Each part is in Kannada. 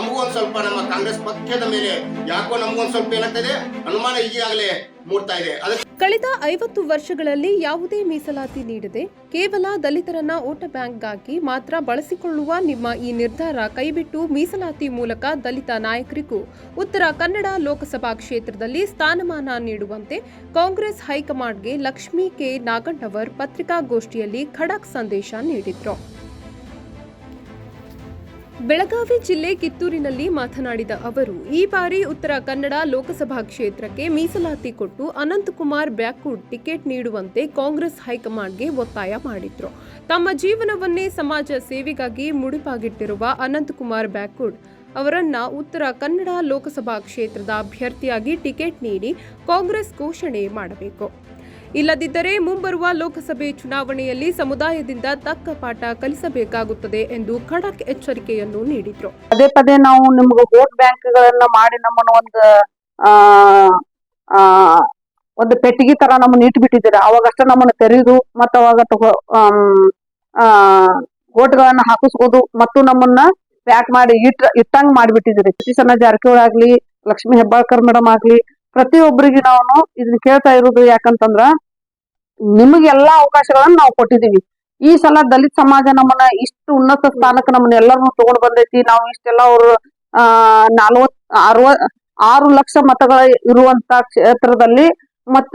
ನಮಗೂ ಒಂದ್ ಸ್ವಲ್ಪ ನಮ್ಮ ಕಾಂಗ್ರೆಸ್ ಪಕ್ಷದ ಮೇಲೆ ಯಾಕೋ ನಮಗೊಂದ್ ಸ್ವಲ್ಪ ಏನಾಗ್ತದೆ? ಅನುಮಾನ ಈಗಾಗಲೇ ಮೂಡ್ತಾ ಇದೆ. ಅದಕ್ಕೆ ಕಳೆದ ಐವತ್ತು ವರ್ಷಗಳಲ್ಲಿ ಯಾವುದೇ ಮೀಸಲಾತಿ ನೀಡದೆ ಕೇವಲ ದಲಿತರನ್ನ ಓಟ ಬ್ಯಾಂಕ್ಗಾಗಿ ಮಾತ್ರ ಬಳಸಿಕೊಳ್ಳುವ ನಿಮ್ಮ ಈ ನಿರ್ಧಾರ ಕೈಬಿಟ್ಟು ಮೀಸಲಾತಿ ಮೂಲಕ ದಲಿತ ನಾಯಕರಿಗೂ ಉತ್ತರ ಕನ್ನಡ ಲೋಕಸಭಾ ಕ್ಷೇತ್ರದಲ್ಲಿ ಸ್ಥಾನಮಾನ ನೀಡುವಂತೆ ಕಾಂಗ್ರೆಸ್ ಹೈಕಮಾಂಡ್ಗೆ ಲಕ್ಷ್ಮೀ ಕೆ ನಾಗಣ್ಣವರ್ ಪತ್ರಿಕಾಗೋಷ್ಠಿಯಲ್ಲಿ ಖಡಕ್ ಸಂದೇಶ ನೀಡಿದ್ರು. ಬೆಳಗಾವಿ ಜಿಲ್ಲೆ ಕಿತ್ತೂರಿನಲ್ಲಿ ಮಾತನಾಡಿದ ಅವರು, ಈ ಬಾರಿ ಉತ್ತರ ಕನ್ನಡ ಲೋಕಸಭಾ ಕ್ಷೇತ್ರಕ್ಕೆ ಮೀಸಲಾತಿ ಕೊಟ್ಟು ಅನಂತಕುಮಾರ್ ಬ್ಯಾಕ್ವುಡ್ ಟಿಕೆಟ್ ನೀಡುವಂತೆ ಕಾಂಗ್ರೆಸ್ ಹೈಕಮಾಂಡ್ಗೆ ಒತ್ತಾಯ ಮಾಡಿದ್ರು. ತಮ್ಮ ಜೀವನವನ್ನೇ ಸಮಾಜ ಸೇವೆಗಾಗಿ ಮುಡಿಪಾಗಿಟ್ಟಿರುವ ಅನಂತಕುಮಾರ್ ಬ್ಯಾಕ್ವುಡ್ ಅವರನ್ನ ಉತ್ತರ ಕನ್ನಡ ಲೋಕಸಭಾ ಕ್ಷೇತ್ರದ ಅಭ್ಯರ್ಥಿಯಾಗಿ ಟಿಕೆಟ್ ನೀಡಿ ಕಾಂಗ್ರೆಸ್ ಘೋಷಣೆ ಮಾಡಬೇಕು. ಇಲ್ಲದಿದ್ದರೆ ಮುಂಬರುವ ಲೋಕಸಭೆ ಚುನಾವಣೆಯಲ್ಲಿ ಸಮುದಾಯದಿಂದ ತಕ್ಕ ಪಾಠ ಕಲಿಸಬೇಕಾಗುತ್ತದೆ ಎಂದು ಖಡಕ್ ಎಚ್ಚರಿಕೆಯನ್ನು ನೀಡಿದರು. ಪದೇ ಪದೇ ನಾವು ನಿಮ್ಗೆ ವೋಟ್ ಬ್ಯಾಂಕ್ಗಳನ್ನ ಮಾಡಿ ನಮ್ಮನ್ನು ಒಂದು ಒಂದು ಪೆಟ್ಟಿಗೆ ತರ ನಮ್ಮನ್ನ ಇಟ್ಬಿಟ್ಟಿದ್ದೀರ? ಅವಾಗಷ್ಟ ನಮ್ಮನ್ನು ತೆರೆಯುದು ಮತ್ತ ಅವಾಗ ವೋಟ್ಗಳನ್ನ ಹಾಕಿಸ್ಬೋದು ಮತ್ತು ನಮ್ಮನ್ನ ಪ್ಯಾಕ್ ಮಾಡಿ ಇಟ್ ಇಟ್ಟಂಗ್ ಮಾಡಿಬಿಟ್ಟಿದ್ದೀರಿ. ಸತೀಶನ ಜಾರಕಿಹೊಳಿ ಆಗ್ಲಿ, ಲಕ್ಷ್ಮೀ ಹೆಬ್ಬಾಳ್ಕರ್ ಮೇಡಮ್ ಆಗ್ಲಿ ಪ್ರತಿಯೊಬ್ಬರಿಗೆ ನಾವು ಇದನ್ನ ಕೇಳ್ತಾ ಇರೋದು ಯಾಕಂತಂದ್ರ ನಿಮಗೆಲ್ಲಾ ಅವಕಾಶಗಳನ್ನ ನಾವು ಕೊಟ್ಟಿದೀವಿ ಈ ಸಲ ದಲಿತ ಸಮಾಜ ನಮ್ಮನ್ನ ಇಷ್ಟು ಉನ್ನತ ಸ್ಥಾನಕ್ಕೆ ನಮ್ಮನ್ನ ಎಲ್ಲರನ್ನು ತಗೊಂಡ್ ಬಂದೈತಿ. ನಾವು ಇಷ್ಟೆಲ್ಲ ಅವ್ರು, ಆ, ನಲ್ವತ್ ಅರವತ್ ಆರು ಲಕ್ಷ ಮತಗಳ ಇರುವಂತ ಕ್ಷೇತ್ರದಲ್ಲಿ ಮತ್ತ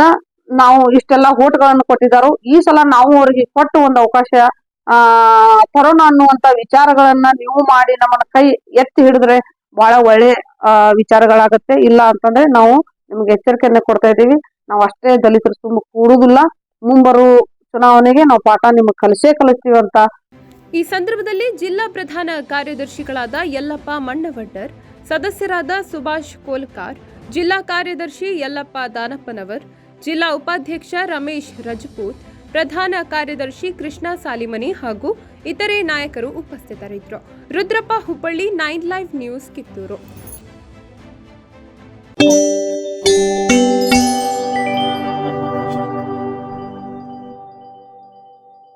ನಾವು ಇಷ್ಟೆಲ್ಲ ಓಟ್ಗಳನ್ನು ಕೊಟ್ಟಿದ್ದಾರು, ಈ ಸಲ ನಾವು ಅವರಿಗೆ ಕೊಟ್ಟು ಒಂದು ಅವಕಾಶ, ಆ ತರೋಣ ಅನ್ನುವಂತ ವಿಚಾರಗಳನ್ನ ನೀವು ಮಾಡಿ ನಮ್ಮನ್ನ ಕೈ ಎತ್ತಿ ಹಿಡಿದ್ರೆ ಬಹಳ ಒಳ್ಳೆ ವಿಚಾರಗಳಾಗತ್ತೆ. ಇಲ್ಲ ಅಂತಂದ್ರೆ ನಾವು ನಿಮ್ಗೆ ಎಚ್ಚರಿಕೆಯನ್ನ ಕೊಡ್ತಾ ಇದೀವಿ ನಾವು ಅಷ್ಟೇ ದಲಿತರು ತುಂಬ ಕೂಡುದಿಲ್ಲ. ಮುಂಬರುವ ಚುನಾವಣೆಗೆ ನಾವು ಪಾಠ ನಿಮ್ಗೆ ಕಲಿಸೇ ಅಂತ. ಈ ಸಂದರ್ಭದಲ್ಲಿ ಜಿಲ್ಲಾ ಪ್ರಧಾನ ಕಾರ್ಯದರ್ಶಿಗಳಾದ ಯಲ್ಲಪ್ಪ ಮಣ್ಣವಡ್ಡರ್, ಸದಸ್ಯರಾದ ಸುಭಾಷ್ ಕೋಲ್ಕಾರ್, ಜಿಲ್ಲಾ ಕಾರ್ಯದರ್ಶಿ ಯಲ್ಲಪ್ಪ ದಾನಪ್ಪನವರ್, ಜಿಲ್ಲಾ ಉಪಾಧ್ಯಕ್ಷ ರಮೇಶ್ ರಜಪೂತ್, ಪ್ರಧಾನ ಕಾರ್ಯದರ್ಶಿ ಕೃಷ್ಣ ಸಾಲಿಮನಿ ಹಾಗೂ ಇತರೆ ನಾಯಕರು ಉಪಸ್ಥಿತರಿದ್ದರು. Rudrappa Hubballi, nine live news Kittur.